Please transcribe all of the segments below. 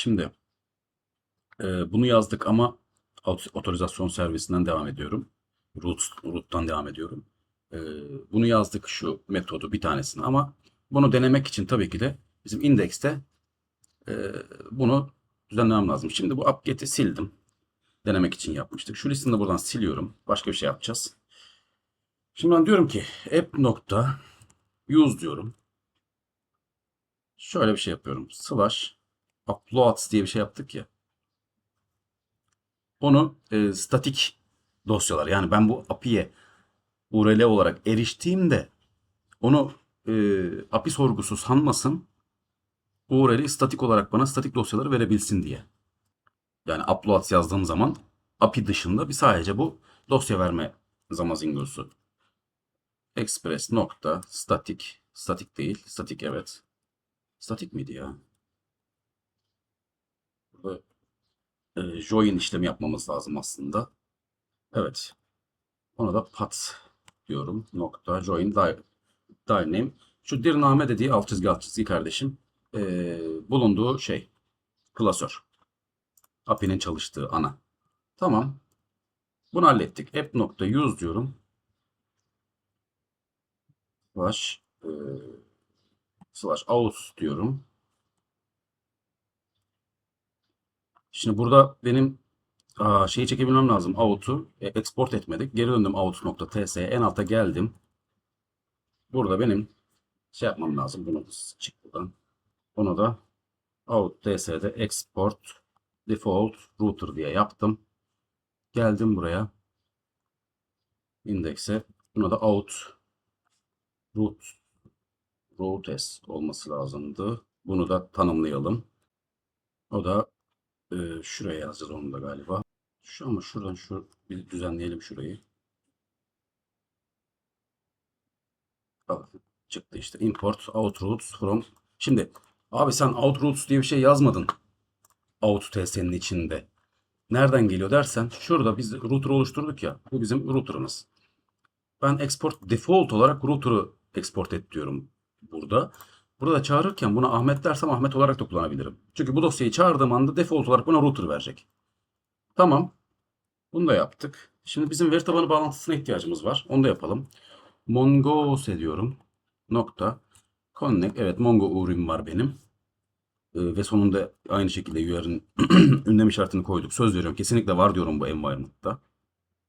şimdi e, bunu yazdık ama ot- otorizasyon servisinden devam ediyorum. Root, root'tan devam ediyorum. E, bunu yazdık şu metodu bir tanesini ama bunu denemek için tabii ki de bizim indekste e, bunu düzenlemem lazım. Şimdi bu app-get'i sildim. Denemek için yapmıştık. Şu listeyi de buradan siliyorum. Başka bir şey yapacağız. Şimdi ben diyorum ki app nokta use diyorum. Şöyle bir şey yapıyorum. Slash uploads diye bir şey yaptık ya. Onu e, statik dosyalar yani ben bu API'ye URL olarak eriştiğimde onu e, API sorgusu sanmasın URL'i statik olarak bana statik dosyaları verebilsin diye. Yani uploads yazdığım zaman API dışında bir sadece bu dosya verme zamazingosu. Express nokta statik statik değil statik evet. Statik miydi ya? E, join işlemi yapmamız lazım aslında. Evet. Ona da pat diyorum. Nokta join di- name. Şu dirname dediği alt çizgi alt çizgi kardeşim e, bulunduğu şey klasör. API'nin çalıştığı ana. Tamam. Bunu hallettik. App nokta use diyorum. Slash e, slash out diyorum. Şimdi burada benim şeyi çekebilmem lazım. Out'u e, export etmedik. Geri döndüm out.ts'ye. En alta geldim. Burada benim şey yapmam lazım. Bunu çık buradan. Bunu da out ts'de export default router diye yaptım. Geldim buraya. Index'e. Buna da out root routes olması lazımdı. Bunu da tanımlayalım. O da e, şuraya yazacağız onu da galiba. Şu ama şuradan şu bir düzenleyelim şurayı. Al, çıktı işte. Import out routes from. Şimdi abi sen out routes diye bir şey yazmadın. Out ts'nin içinde. Nereden geliyor dersen şurada biz router oluşturduk ya. Bu bizim router'ımız. Ben export default olarak router'ı export et diyorum burada. Burada çağırırken buna Ahmet dersem Ahmet olarak da kullanabilirim. Çünkü bu dosyayı çağırdığım anda default olarak buna router verecek. Tamam. Bunu da yaptık. Şimdi bizim veri tabanı bağlantısına ihtiyacımız var. Onu da yapalım. Mongo diyorum. Nokta. Connect. Evet Mongo URI'm var benim. Ee, ve sonunda aynı şekilde UR'ın ünlem işaretini koyduk. Söz veriyorum. Kesinlikle var diyorum bu environment'ta.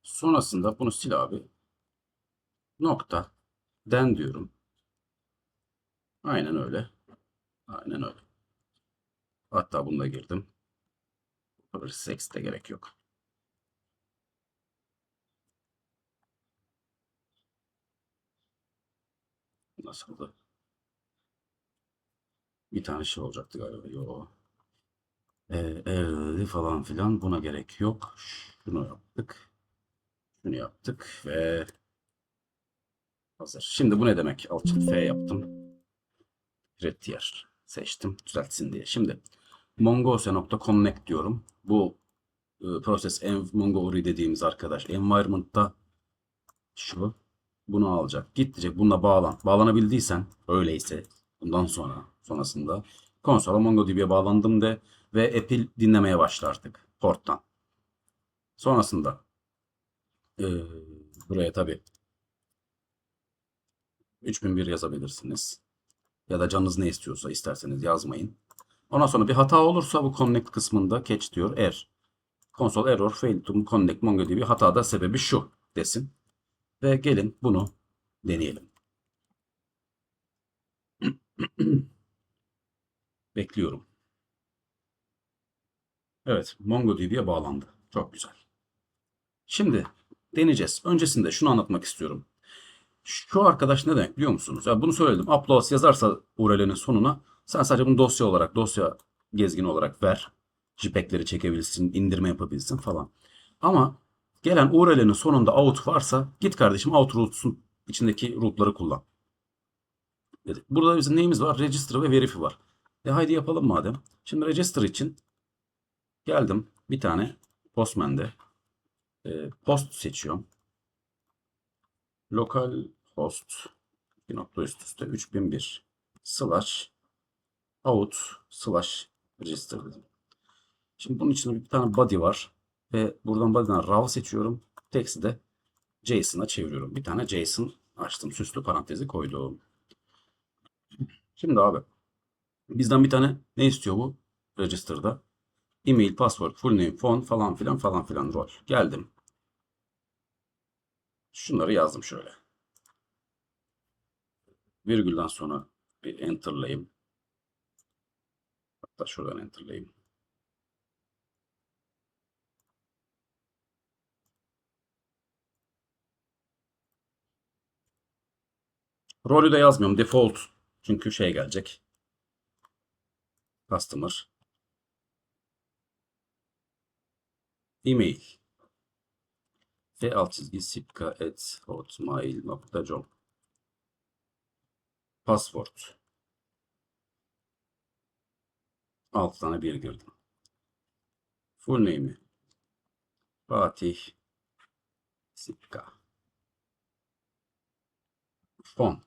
Sonrasında bunu sil abi. Nokta. Den diyorum. Aynen öyle. Aynen öyle. Hatta bunu da girdim. Seks de gerek yok. Nasıldı? Bir tane şey olacaktı galiba. Yo. Ee, evli falan filan buna gerek yok. Şunu yaptık. Şunu yaptık ve hazır. Şimdi bu ne demek? Alçın F yaptım. Retier seçtim düzeltsin diye. Şimdi mongose.connect diyorum. Bu e, proses env mongori dediğimiz arkadaş environment'ta şu bunu alacak. Git diyecek bununla bağlan. Bağlanabildiysen öyleyse bundan sonra sonrasında konsola MongoDB'ye bağlandım de ve Apple dinlemeye başla artık porttan. Sonrasında e, buraya tabi 3001 yazabilirsiniz. Ya da canınız ne istiyorsa isterseniz yazmayın. Ondan sonra bir hata olursa bu connect kısmında catch diyor er. Console error failed to connect MongoDB hatada sebebi şu desin. Ve gelin bunu deneyelim. Bekliyorum. Evet, MongoDB'ye bağlandı. Çok güzel. Şimdi deneyeceğiz. Öncesinde şunu anlatmak istiyorum. Şu arkadaş ne demek biliyor musunuz? Ya bunu söyledim. Uploads yazarsa URL'nin sonuna sen sadece bunu dosya olarak, dosya gezgini olarak ver. JPEG'leri çekebilsin, indirme yapabilsin falan. Ama gelen URL'nin sonunda out varsa git kardeşim out rootes'un içindeki root'ları kullan. Dedik. Burada bizim neyimiz var? Register ve verify var. E haydi yapalım madem. Şimdi register için geldim bir tane Postman'de e, post seçiyorum. Lokal host bir nokta üst üste 3001 slash out slash register dedim. Şimdi bunun içinde bir tane body var. Ve buradan body'den raw seçiyorum. Text'i de JSON'a çeviriyorum. Bir tane JSON açtım. Süslü parantezi koydum. Şimdi abi bizden bir tane ne istiyor bu register'da? Email, password, full name, phone falan filan falan filan rol. Geldim. Şunları yazdım şöyle. Virgülden sonra bir enter'layayım. Hatta şuradan enter'layayım. Rolü de yazmıyorum. Default. Çünkü şey gelecek. Customer. Email. F alt çizgi sipka at hotmail.com Password. 6 tane bir girdim. Full name'i. Fatih Sipka. Fon.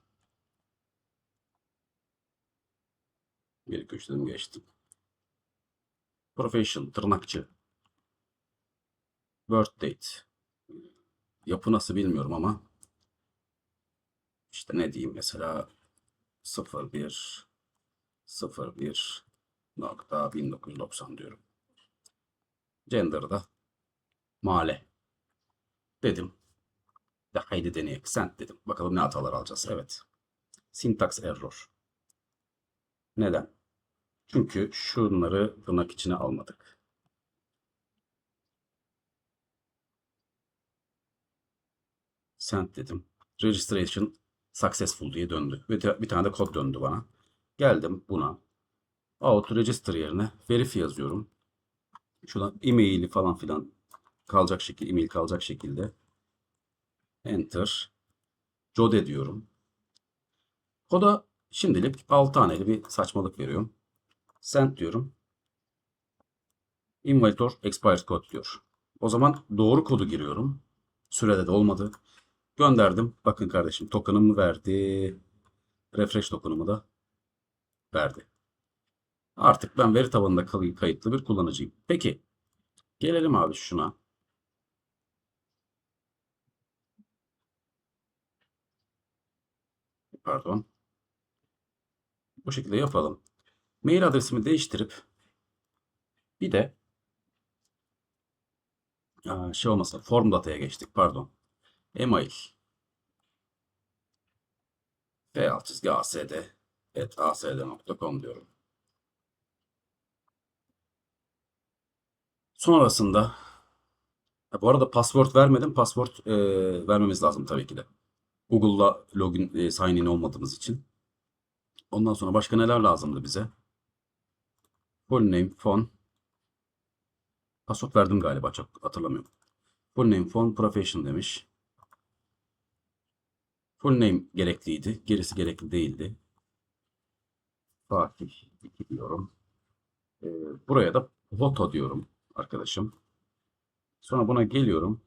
Bir dedim geçtim. Profession, tırnakçı. Birth date. Yapı nasıl bilmiyorum ama işte ne diyeyim mesela 01 01 nokta 1990 diyorum. Gender'da male dedim. De haydi deneyek. Sent dedim. Bakalım ne hatalar alacağız. Evet. Syntax error. Neden? Çünkü şunları tırnak içine almadık. Sent dedim. Registration successful diye döndü. Ve bir tane de kod döndü bana. Geldim buna. Auto register yerine verify yazıyorum. Şuradan e-mail'i falan filan kalacak şekilde, e-mail kalacak şekilde enter Jode diyorum. Koda şimdilik 6 taneli bir saçmalık veriyorum. Send diyorum. Invalidator expired code diyor. O zaman doğru kodu giriyorum. Sürede de olmadı. Gönderdim. Bakın kardeşim token'ımı verdi. Refresh token'ımı da verdi. Artık ben veri tabanında kay- kayıtlı bir kullanıcıyım. Peki. Gelelim abi şuna. Pardon. Bu şekilde yapalım. Mail adresimi değiştirip bir de şey olmasın form data'ya geçtik pardon. Email f alt çizgi asd et asd.com diyorum. Sonrasında bu arada password vermedim. Password e, vermemiz lazım tabii ki de. Google'la login e, sign in olmadığımız için. Ondan sonra başka neler lazımdı bize? Full name, phone. Password verdim galiba çok hatırlamıyorum. Full name, phone, profession demiş. Full name gerekliydi. Gerisi gerekli değildi. Fatih 2 diyorum. Ee, buraya da photo diyorum arkadaşım. Sonra buna geliyorum.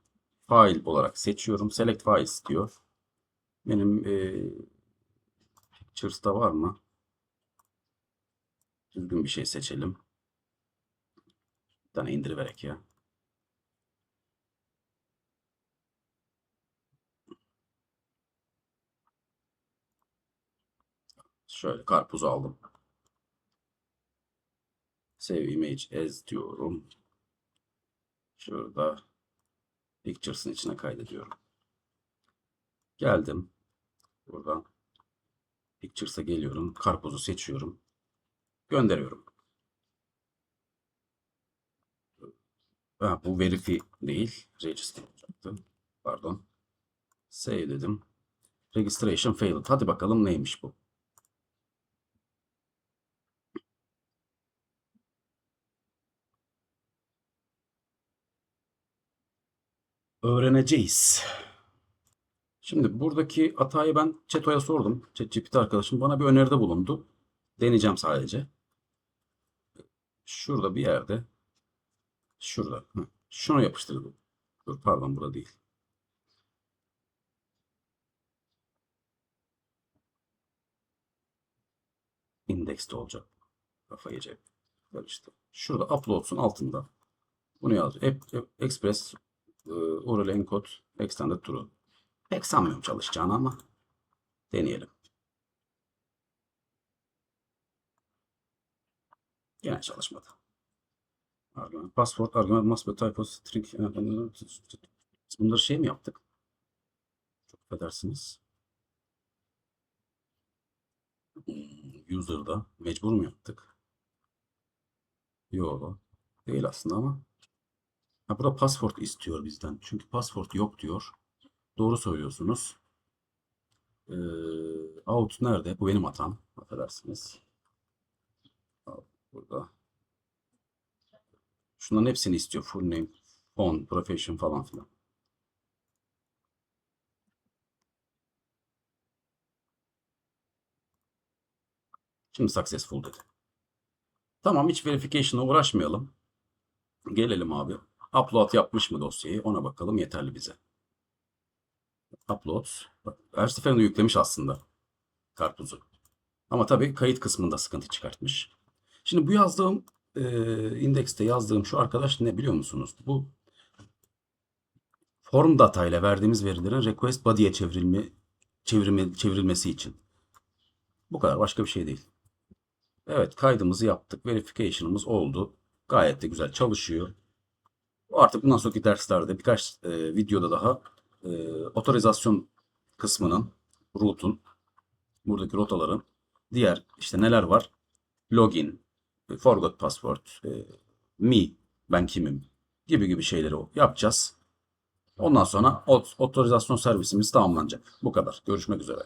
File olarak seçiyorum. Select files diyor. Benim e, Pictures'ta var mı? Düzgün bir şey seçelim. Bir tane indiriverek ya. Şöyle karpuzu aldım. Save image as diyorum. Şurada Pictures'ın içine kaydediyorum. Geldim. Buradan Pictures'a geliyorum. Karpuzu seçiyorum. Gönderiyorum. Ha, bu verify değil. Register olacaktı. Pardon. Save dedim. Registration failed. Hadi bakalım neymiş bu. Öğreneceğiz. Şimdi buradaki hatayı ben Çeto'ya sordum. ChatGPT arkadaşım bana bir öneride bulundu. Deneyeceğim sadece. Şurada bir yerde. Şurada. Hı. Şunu yapıştırdım. Dur pardon burada değil. Index'te olacak. Kafayı cep. Karıştı. Şurada uploads'un altında. Bunu yaz. App- App- Express e, URL encode extended true. Pek sanmıyorum çalışacağını ama deneyelim. Yine çalışmadı. Argüman, password, argüman, must be type of string. Biz bunları şey mi yaptık? Çok affedersiniz. User'da mecbur mu yaptık? Yok. Değil aslında ama. Ha, burada password istiyor bizden. Çünkü password yok diyor. Doğru söylüyorsunuz. Ee, out nerede? Bu benim hatam. Affedersiniz. Burada. Şunların hepsini istiyor. Full name, phone, profession falan filan. Şimdi successful dedi. Tamam hiç verification'a uğraşmayalım. Gelelim abi. Upload yapmış mı dosyayı ona bakalım yeterli bize. Upload. Bak, her seferinde yüklemiş aslında karpuzu. Ama tabii kayıt kısmında sıkıntı çıkartmış. Şimdi bu yazdığım e, indekste yazdığım şu arkadaş ne biliyor musunuz? Bu form data ile verdiğimiz verilerin request body'ye çevrilme, çevirme, çevrilmesi için. Bu kadar başka bir şey değil. Evet kaydımızı yaptık. Verification'ımız oldu. Gayet de güzel çalışıyor. Artık bundan sonraki derslerde birkaç e, videoda daha e, otorizasyon kısmının, root'un, buradaki rotaların diğer işte neler var? Login, e, forgot password, e, me, ben kimim gibi gibi şeyleri yapacağız. Ondan sonra ot- otorizasyon servisimiz tamamlanacak. Bu kadar. Görüşmek üzere.